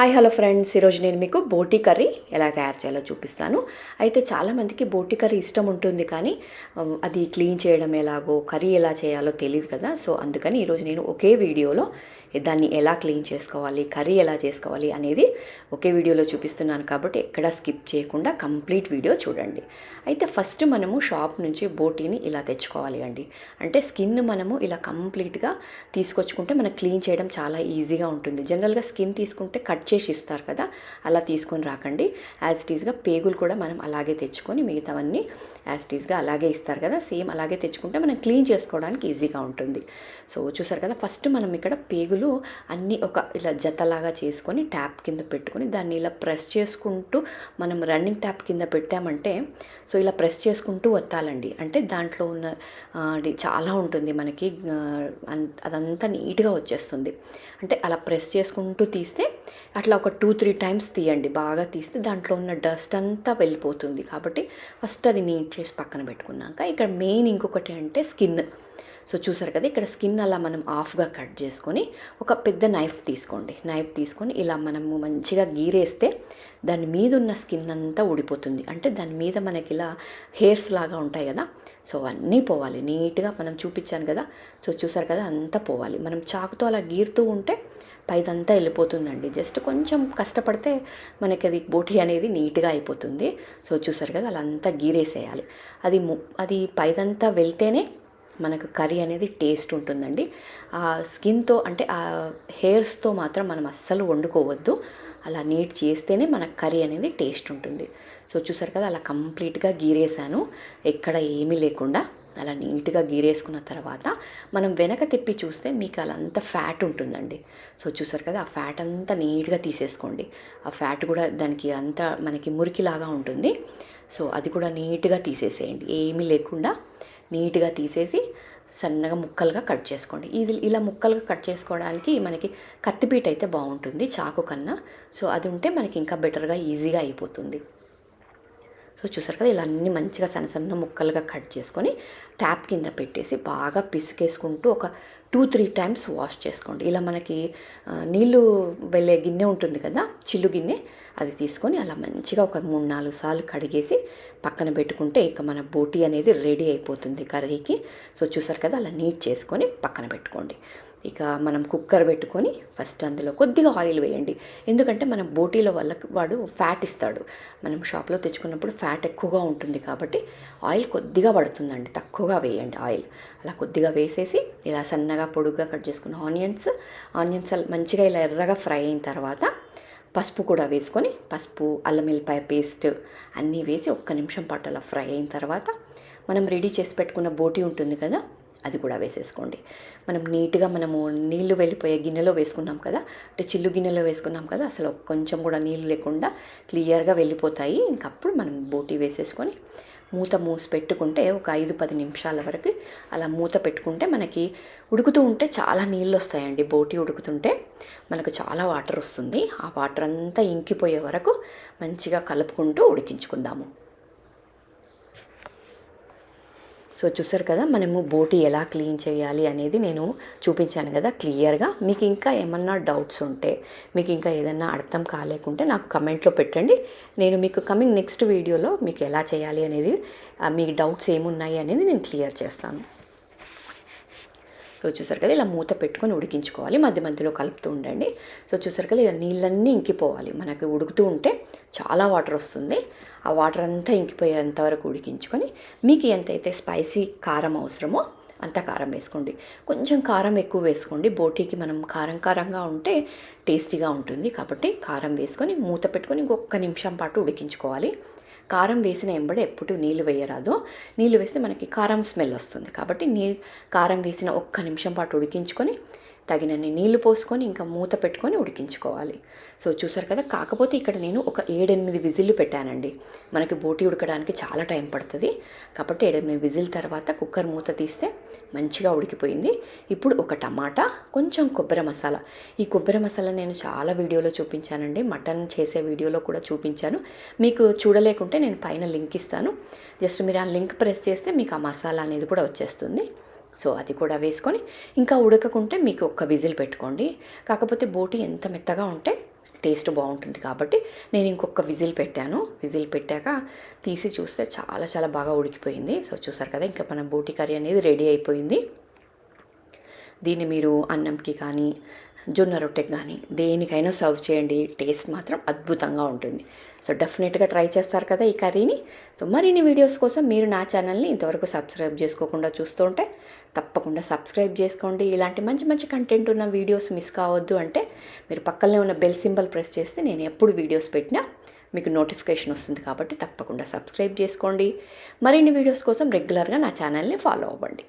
Hi hello friends. ఈరోజు నేను మీకు బోటీ కర్రీ ఎలా తయారు చేయాలో చూపిస్తాను. అయితే చాలామందికి బోటీ కర్రీ ఇష్టం ఉంటుంది కానీ అది క్లీన్ చేయడం ఎలాగో కర్రీ ఎలా చేయాలో తెలియదు కదా. సో అందుకని ఈరోజు నేను ఒకే వీడియోలో దాన్ని ఎలా క్లీన్ చేసుకోవాలి కర్రీ ఎలా చేసుకోవాలి అనేది ఒకే వీడియోలో చూపిస్తున్నాను కాబట్టి ఎక్కడా స్కిప్ చేయకుండా కంప్లీట్ వీడియో చూడండి. అయితే ఫస్ట్ మనము షాప్ నుంచి బోటీని ఇలా తెచ్చుకోవాలి అండి. అంటే స్కిన్ మనము ఇలా కంప్లీట్గా తీసుకొచ్చుకుంటే మనకు క్లీన్ చేయడం చాలా ఈజీగా ఉంటుంది. జనరల్గా స్కిన్ తీసుకుంటే కట్ చేసి ఇస్తారు కదా అలా తీసుకొని రాకండి. యాజ్ టీజ్గా పేగులు కూడా మనం అలాగే తెచ్చుకొని మిగతావన్నీ యాజ్ టీజ్గా అలాగే ఇస్తారు కదా సేమ్ అలాగే తెచ్చుకుంటే మనం క్లీన్ చేసుకోవడానికి ఈజీగా ఉంటుంది. సో చూసారు కదా ఫస్ట్ మనం ఇక్కడ పేగులు అన్నీ ఒక ఇలా జతలాగా చేసుకొని ట్యాప్ కింద పెట్టుకొని దాన్ని ఇలా ప్రెస్ చేసుకుంటూ మనం రన్నింగ్ ట్యాప్ కింద పెట్టామంటే సో ఇలా ప్రెస్ చేసుకుంటూ వత్తాలండి అంటే దాంట్లో ఉన్న చాలా ఉంటుంది మనకి అదంతా నీట్గా వచ్చేస్తుంది. అంటే అలా ప్రెస్ చేసుకుంటూ తీస్తే అట్లా ఒక టూ త్రీ టైమ్స్ తీయండి. బాగా తీస్తే దాంట్లో ఉన్న డస్ట్ అంతా వెళ్ళిపోతుంది. కాబట్టి ఫస్ట్ అది నీట్ చేసి పక్కన పెట్టుకున్నాక ఇక్కడ మెయిన్ ఇంకొకటి అంటే స్కిన్. సో చూసారు కదా ఇక్కడ స్కిన్ అలా మనం ఆఫ్గా కట్ చేసుకొని ఒక పెద్ద నైఫ్ తీసుకోండి. నైఫ్ తీసుకొని ఇలా మనము మంచిగా గీరేస్తే దాని మీద ఉన్న స్కిన్ అంతా ఊడిపోతుంది. అంటే దాని మీద మనకి ఇలా హెయిర్స్ లాగా ఉంటాయి కదా సో అవన్నీ పోవాలి. నీట్గా మనం చూపించాను కదా సో చూసారు కదా అంతా పోవాలి. మనం చాకుతో అలా గీరుతూ ఉంటే పైదంతా వెళ్ళిపోతుందండి. జస్ట్ కొంచెం కష్టపడితే మనకి అది బోటి అనేది నీట్గా అయిపోతుంది. సో చూసారు కదా అలా అంతా గీరేసేయాలి. అది ము- అది పైదంతా వెళ్తేనే మనకు కర్రీ అనేది టేస్ట్ ఉంటుందండి. ఆ స్కిన్తో అంటే ఆ హెయిర్స్తో మాత్రం మనం అస్సలు వండుకోవద్దు. అలా నీట్ చేస్తేనే మన కర్రీ అనేది టేస్ట్ ఉంటుంది. సో చూసారు కదా అలా కంప్లీట్గా గీరేసాను ఎక్కడ ఏమీ లేకుండా అలా నీట్గా గీరేసుకున్న తర్వాత మనం వెనక తిప్పి చూస్తే మీకు అలా అంత ఫ్యాట్ ఉంటుందండి. సో చూసారు కదా ఆ ఫ్యాట్ అంతా నీట్గా తీసేసుకోండి. ఆ ఫ్యాట్ కూడా దానికి అంతా మనకి మురికిలాగా ఉంటుంది. సో అది కూడా నీట్గా తీసేసేయండి. ఏమీ లేకుండా నీట్గా తీసేసి సన్నగా ముక్కలుగా కట్ చేసుకోండి. ఇది ఇలా ముక్కలుగా కట్ చేసుకోవడానికి మనకి కత్తిపీట అయితే బాగుంటుంది చాకు కన్నా. సో అది ఉంటే మనకి ఇంకా బెటర్గా ఈజీగా అయిపోతుంది. సో చూసారు కదా ఇలా అన్ని మంచిగా సన్న సన్న ముక్కలుగా కట్ చేసుకొని ట్యాప్ కింద పెట్టేసి బాగా పిసికేసుకుంటూ ఒక టూ త్రీ టైమ్స్ వాష్ చేసుకోండి. ఇలా మనకి నీళ్ళు వెళ్ళే గిన్నె ఉంటుంది కదా చిల్లు గిన్నె అది తీసుకొని అలా మంచిగా ఒక మూడు నాలుగు సార్లు కడిగేసి పక్కన పెట్టుకుంటే ఇక మన బోటీ అనేది రెడీ అయిపోతుంది కర్రీకి. సో చూసారు కదా అలా నీట్ చేసుకొని పక్కన పెట్టుకోండి. ఇక మనం కుక్కర్ పెట్టుకొని ఫస్ట్ అందులో కొద్దిగా ఆయిల్ వేయండి. ఎందుకంటే మనం బోటీలో వల్ల వాడు ఫ్యాట్ ఇస్తాడు. మనం షాప్లో తెచ్చుకున్నప్పుడు ఫ్యాట్ ఎక్కువగా ఉంటుంది కాబట్టి ఆయిల్ కొద్దిగా పడుతుందండి. తక్కువగా వేయండి ఆయిల్. అలా కొద్దిగా వేసేసి ఇలా సన్నగా పొడుగ్గా కట్ చేసుకున్న ఆనియన్స్ ఆనియన్స్ మంచిగా ఇలా ఎర్రగా ఫ్రై అయిన తర్వాత పసుపు కూడా వేసుకొని పసుపు అల్లం వెల్లిపాయ పేస్ట్ అన్నీ వేసి ఒక్క నిమిషం పాటు అలా ఫ్రై అయిన తర్వాత మనం రెడీ చేసి పెట్టుకున్న బోటీ ఉంటుంది కదా అది కూడా వేసేసుకోండి. మనం నీట్గా మనము నీళ్ళు వెళ్ళిపోయే గిన్నెలో వేసుకున్నాం కదా అంటే చిల్లు గిన్నెలో వేసుకున్నాం కదా అసలు కొంచెం కూడా నీళ్ళు లేకుండా క్లియర్గా వెళ్ళిపోతాయి. ఇంకప్పుడు మనం బోటీ వేసేసుకొని మూత మూసి పెట్టుకుంటే ఒక ఐదు పది నిమిషాల వరకు అలా మూత పెట్టుకుంటే మనకి ఉడుకుతూ ఉంటే చాలా నీళ్ళు వస్తాయండి. బోటి ఉడుకుతుంటే మనకు చాలా వాటర్ వస్తుంది. ఆ వాటర్ అంతా ఇంకిపోయే వరకు మంచిగా కలుపుకుంటూ ఉడికించుకుందాము. సో చూసారు కదా మనము బోటి ఎలా క్లీన్ చేయాలి అనేది నేను చూపించాను కదా క్లియర్గా. మీకు ఇంకా ఏమన్నా డౌట్స్ ఉంటే మీకు ఇంకా ఏదన్నా అర్థం కాలేకుంటే నాకు కమెంట్లో పెట్టండి. నేను మీకు కమింగ్ నెక్స్ట్ వీడియోలో మీకు ఎలా చేయాలి అనేది మీ మీకు డౌట్స్ ఏమున్నాయి అనేది నేను క్లియర్ చేస్తాను. సో చూసారు కదా ఇలా మూత పెట్టుకొని ఉడికించుకోవాలి మధ్య మధ్యలో కలుపుతూ ఉండండి. సో చూసారు కదా ఇలా నీళ్ళన్నీ ఇంకిపోవాలి. మనకి ఉడుకుతూ ఉంటే చాలా వాటర్ వస్తుంది. ఆ వాటర్ అంతా ఇంకిపోయేంత వరకు ఉడికించుకొని మీకు ఎంతైతే స్పైసీ కారం అవసరమో అంత కారం వేసుకోండి. కొంచెం కారం ఎక్కువ వేసుకోండి. బోటీకి మనం కారం కారంగా ఉంటే టేస్టీగా ఉంటుంది కాబట్టి కారం వేసుకొని మూత పెట్టుకొని ఇంకొక నిమిషం పాటు ఉడికించుకోవాలి. కారం వేసిన ఎంబడే ఎప్పుడు నీళ్ళు వేయరాదు. నీళ్ళు వేస్తే మనకి కారం స్మెల్ వస్తుంది కాబట్టి నీ కారం వేసిన ఒక్క నిమిషం పాటు ఉడికించుకొని తగినన్ని నీళ్ళు పోసుకొని ఇంకా మూత పెట్టుకొని ఉడికించుకోవాలి. సో చూసారు కదా కాకపోతే ఇక్కడ నేను ఒక ఏడెనిమిది విజిల్లు పెట్టానండి. మనకి బోటి ఉడకడానికి చాలా టైం పడుతుంది. కాబట్టి ఏడెనిమిది విజిల్ తర్వాత కుక్కర్ మూత తీస్తే మంచిగా ఉడికిపోయింది. ఇప్పుడు ఒక టమాటా కొంచెం కొబ్బరి మసాలా. ఈ కొబ్బరి మసాలా నేను చాలా వీడియోలో చూపించానండి. మటన్ చేసే వీడియోలో కూడా చూపించాను. మీకు చూడలేకుంటే నేను పైన లింక్ ఇస్తాను. జస్ట్ మీరు ఆ లింక్ ప్రెస్ చేస్తే మీకు ఆ మసాలా అనేది కూడా వచ్చేస్తుంది. సో అది కూడా వేసుకొని ఇంకా ఉడకకుంటే మీకు ఒక్క విజిల్ పెట్టుకోండి. కాకపోతే బోటి ఎంత మెత్తగా ఉంటే టేస్ట్ బాగుంటుంది కాబట్టి నేను ఇంకొక విజిల్ పెట్టాను. విజిల్ పెట్టాక తీసి చూస్తే చాలా చాలా బాగా ఉడికిపోయింది. సో చూసారు కదా ఇంకా మన బోటి కర్రీ అనేది రెడీ అయిపోయింది. దీన్ని మీరు అన్నంకి కానీ జొన్న రొట్టెకి కానీ దేనికైనా సర్వ్ చేయండి. టేస్ట్ మాత్రం అద్భుతంగా ఉంటుంది. సో డెఫినెట్గా ట్రై చేస్తారు కదా ఈ కర్రీని. సో మరిన్ని వీడియోస్ కోసం మీరు నా ఛానల్ని ఇంతవరకు సబ్స్క్రైబ్ చేసుకోకుండా చూస్తూ ఉంటే తప్పకుండా సబ్స్క్రైబ్ చేసుకోండి. ఇలాంటి మంచి మంచి కంటెంట్ ఉన్న వీడియోస్ మిస్ కావద్దు అంటే మీరు పక్కనే ఉన్న బెల్ సింబల్ ప్రెస్ చేస్తే నేను ఎప్పుడు వీడియోస్ పెట్టినా మీకు నోటిఫికేషన్ వస్తుంది కాబట్టి తప్పకుండా సబ్స్క్రైబ్ చేసుకోండి. మరిన్ని వీడియోస్ కోసం రెగ్యులర్గా నా ఛానల్ని ఫాలో అవ్వండి.